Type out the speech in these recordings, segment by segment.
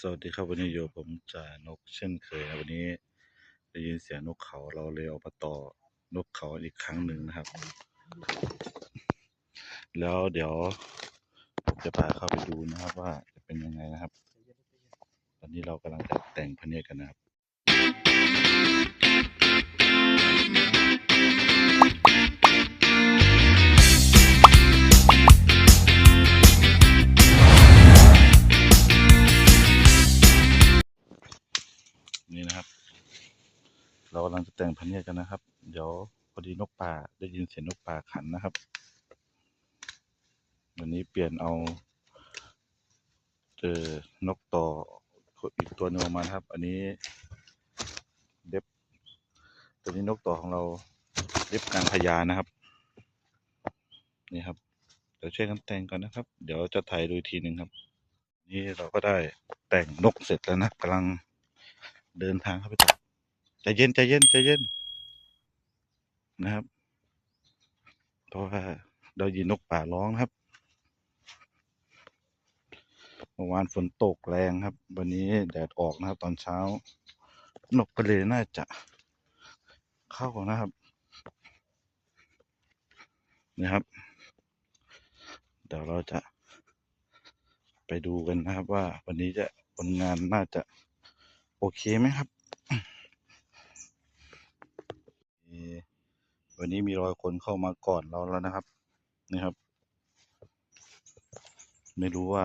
สวัสดีครับวันนี้อยู่ผมจ่านกเช่นเคยนะวันนี้ได้ยินเสียงนกเขาเราเลยเอามาต่อนกเขาอีกครั้งหนึ่งนะครับ แล้วเดี๋ยวผมจะพาเข้าไปดูนะครับว่าจะเป็นยังไงนะครับ ตอนนี้เรากำลังจะแต่งพเนียกันนะครับ กำลังจะแต่งพะเนียดกันนะครับ เดี๋ยวพอดีนกป่าได้ยินเสียงนกป่าขันนะครับวันนี้เปลี่ยนเอาเจอนกต่ออีกตัวหนึงออกมาครับ อันนี้เด็บตัวนี้นกต่อของเราเด็บกลางพญานะครับ นี่ครับ เดี๋ยวช่วยกันแต่งก่อนนะครับ เดี๋ยวจะถ่ายดูทีหนึ่งครับ นี่เราก็ได้แต่งนกเสร็จแล้วนะกำลังเดินทางเข้าไปต่อใจเย็นใจเย็นใจเย็น นะครับ เพราะว่าเรายินนกป่าร้องนะครับเมื่อวานฝนตกแรงครับ วันนี้แดดออกนะครับ ตอนเช้า นกก็เลยน่าจะเข้านะครับนะครับ เดี๋ยวเราจะไปดูกันนะครับ ว่าวันนี้จะผลงานน่าจะโอเคไหมครับ วันนี้มีรอยคนเข้ามาก่อนเราแล้วนะครับ นี่ครับ ไม่รู้ว่า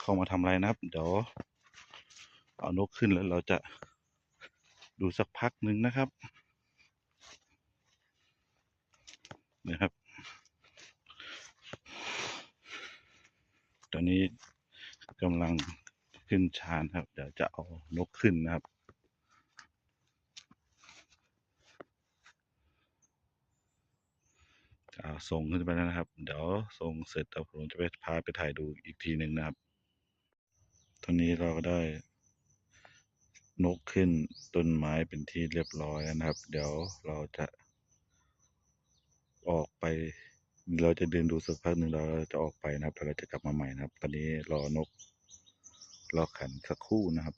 เข้ามาทำอะไรนะครับ เดี๋ยวเอานกขึ้นแล้วเราจะดูสักพักหนึ่งนะครับนะครับ ตอนนี้กำลังขึ้นชานครับ เดี๋ยวจะเอานกขึ้นนะครับ อ่า ส่งขึ้นไปแล้วนะครับ เดี๋ยวส่งเสร็จแล้วผมจะไปพาไปถ่ายดูอีกทีหนึ่งนะครับ ตอนนี้เราก็ได้ นกขึ้นต้นไม้เป็นที่เรียบร้อยแล้วนะครับ เดี๋ยวเราจะ ออกไป เราจะเดินดูสักพักหนึ่งเราจะออกไปนะครับแล้วเราจะกลับมาใหม่นะครับ ตอนนี้รอนกรอขันสักคู่นะครับ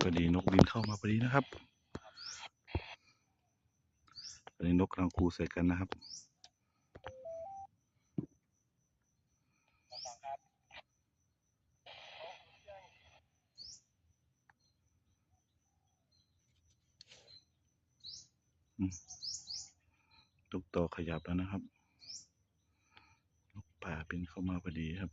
พอดีนกบินเข้ามาพอดีนะครับ อนนี้นกกำลังคูใส่กันนะครับตุกต่อขยับแล้วนะครับนกป่าบินเข้ามาพอดีครับ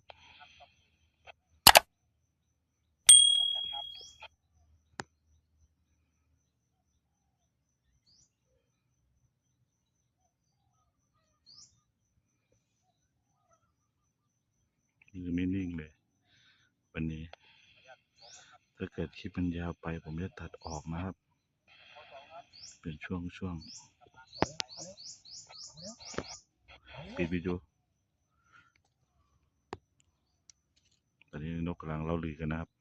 มือไม่นิ่งเลย วันนี้ ถ้าเกิดคลิปมันยาวไป ผมจะตัดออกนะครับ เป็นช่วงช่วงปิดวิดีโอตอนนี้นกกำลังเล่าลือกันนะครับ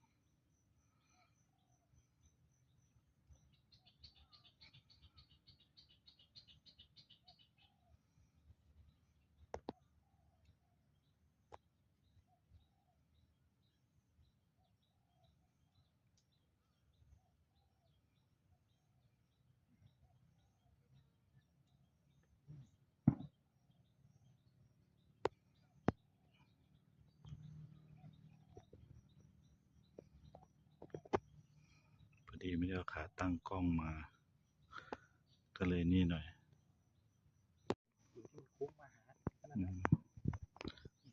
ไม่ได้เอาขาตั้งกล้องมา ก็เลยนี่หน่อยอืม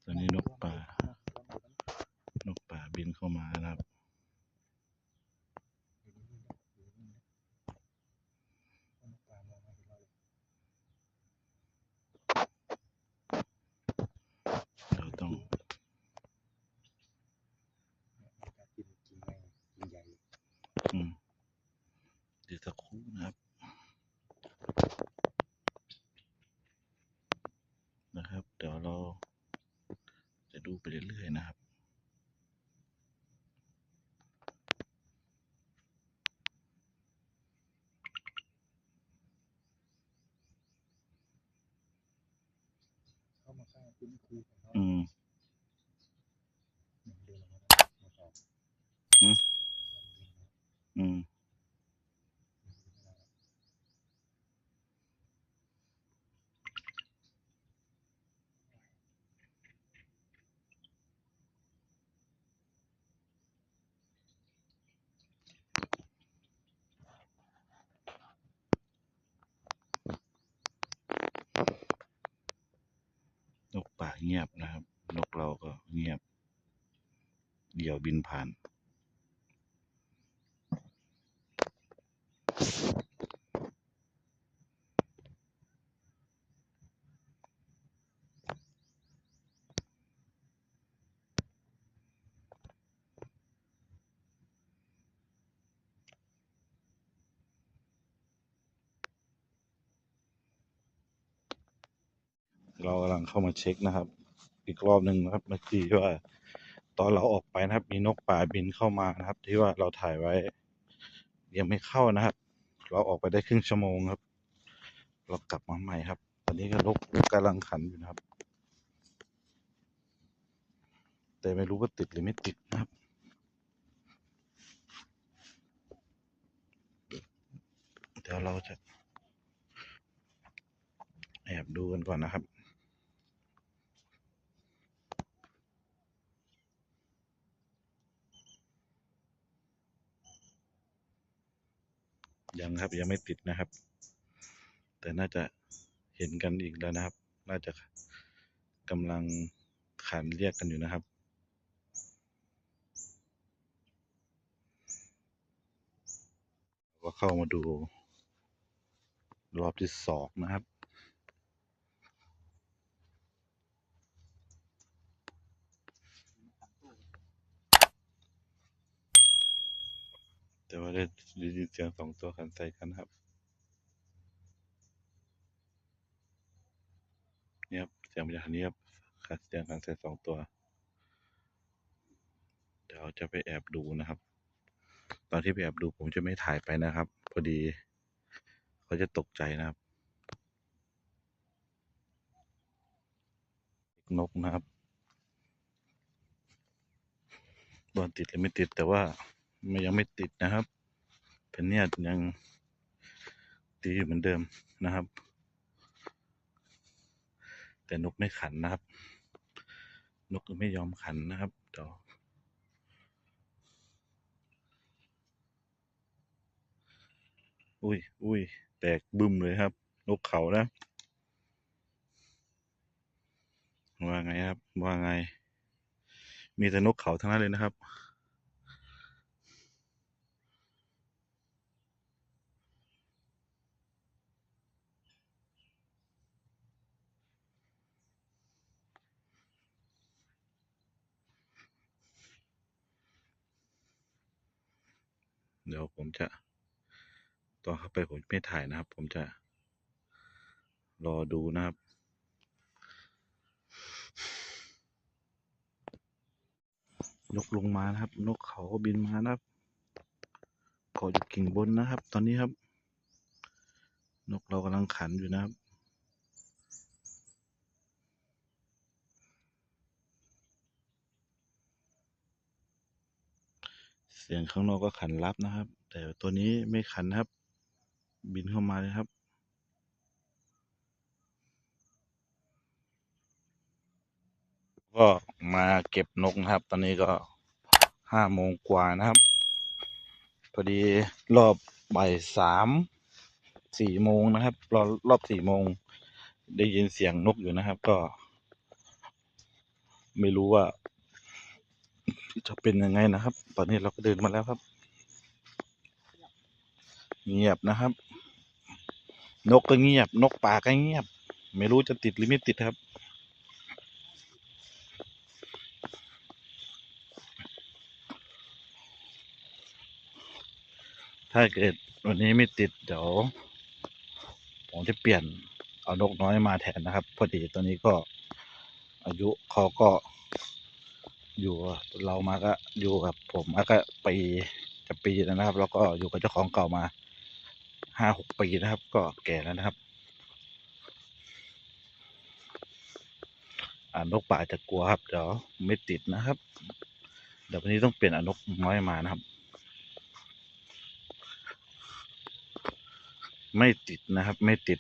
ตอนนี้นกป่า นกป่าบินเข้ามานะครับ เดี๋ยวสักครู่นะครับ นะครับ เดี๋ยวเราจะดูไปเรื่อยๆนะครับอืมอืม เงียบนะครับ นกเราก็เงียบ เดี่ยวบินผ่าน เรากำลังเข้ามาเช็คนะครับ อีกรอบหนึ่งนะครับเมื่อกี้ว่า ตอนเราออกไปนะครับ มีนกป่าบินเข้ามานะครับ ที่ว่าเราถ่ายไว้ ยังไม่เข้านะครับ เราออกไปได้ครึ่งชั่วโมงครับ เรากลับมาใหม่ครับ ตอนนี้ก็นกกำลังขันอยู่นะครับ แต่ไม่รู้ว่าติดหรือไม่ติดนะครับเดี๋ยวเราจะแอบดูกันก่อนนะครับ ยังครับยังไม่ติดนะครับ แต่น่าจะเห็นกันอีกแล้วนะครับ น่าจะกำลังขันเรียกกันอยู่นะครับ ก็เข้ามาดูรอบที่สองนะครับ แต่ว่าได้ยินเสียงสองตัวขันใส่กันครับ เนี่ยครับเสียงมาจากนี้ครับขันเสียงขันใส่สองตัว เดี๋ยวจะไปแอบดูนะครับ ตอนที่ไปแอบดูผมจะไม่ถ่ายไปนะครับ พอดีเขาจะตกใจนะครับ นกนะครับบอลติดหรือไม่ติดแต่ว่า มันยังไม่ติดนะครับเพนเนี่ยยังตีอยู่เหมือนเดิมนะครับ แต่นกไม่ขันนะครับ นกไม่ยอมขันนะครับเดี๋ยวอุ้ยอุ้ยแตกบึ้มเลยครับ นกเขานะ ว่าไงครับ ว่าไง มีแต่นกเขาทั้งนั้นเลยนะครับ เดี๋ยวผมจะตอนเข้าไปผมไม่ถ่ายนะครับ ผมจะรอดูนะครับนกลงมานะครับ นกเขาบินมานะครับเกาะอยู่กิ่งบนนะครับ ตอนนี้ครับ นกเรากำลังขันอยู่นะครับ สียงข้างนอกก็ขันรับนะครับ แต่ตัวนี้ไม่ขันนะครับ บินเข้ามาเลยครับ ก็มาเก็บนกนะครับ ตอนนี้ก็ห้าโมงกว่านะครับ พอดีรอบบ่ายสามสี่โมงนะครับ รอบรอบสี่โมงได้ยินเสียงนกอยู่นะครับ ก็ ไม่รู้ว่า จะเป็นยังไงนะครับ ตอนนี้เราก็เดินมาแล้วครับ เงียบนะครับ นกก็เงียบ นกป่าก็เงียบ ไม่รู้จะติดหรือไม่ติดครับ ถ้าเกิดวันนี้ไม่ติดเดี๋ยวผมจะเปลี่ยนเอานกน้อยมาแทนนะครับ พอดีตอนนี้ก็อายุเขาก็ อยู่เรามาก็อยู่กับผมมาก็ปีจะปีแล้วนะครับ แล้วก็อยู่กับเจ้าของเก่ามาห้าหกปีนะครับ ก็แก่แล้วนะครับอ่านกป่าจะกลัวครับเดี๋ยวไม่ติดนะครับ เดี๋ยววันนี้ต้องเปลี่ยนอนกน้อยมานะครับ ไม่ติดนะครับ ไม่ติด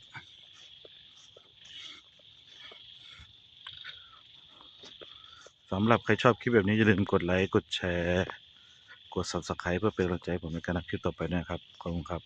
สำหรับใครชอบคลิปแบบนี้อย่าลืมกดไลค์ กดแชร์ กด subscribe เพื่อเป็นกำลังใจผมในการทำคลิปต่อไปนะครับ ขอบคุณครับ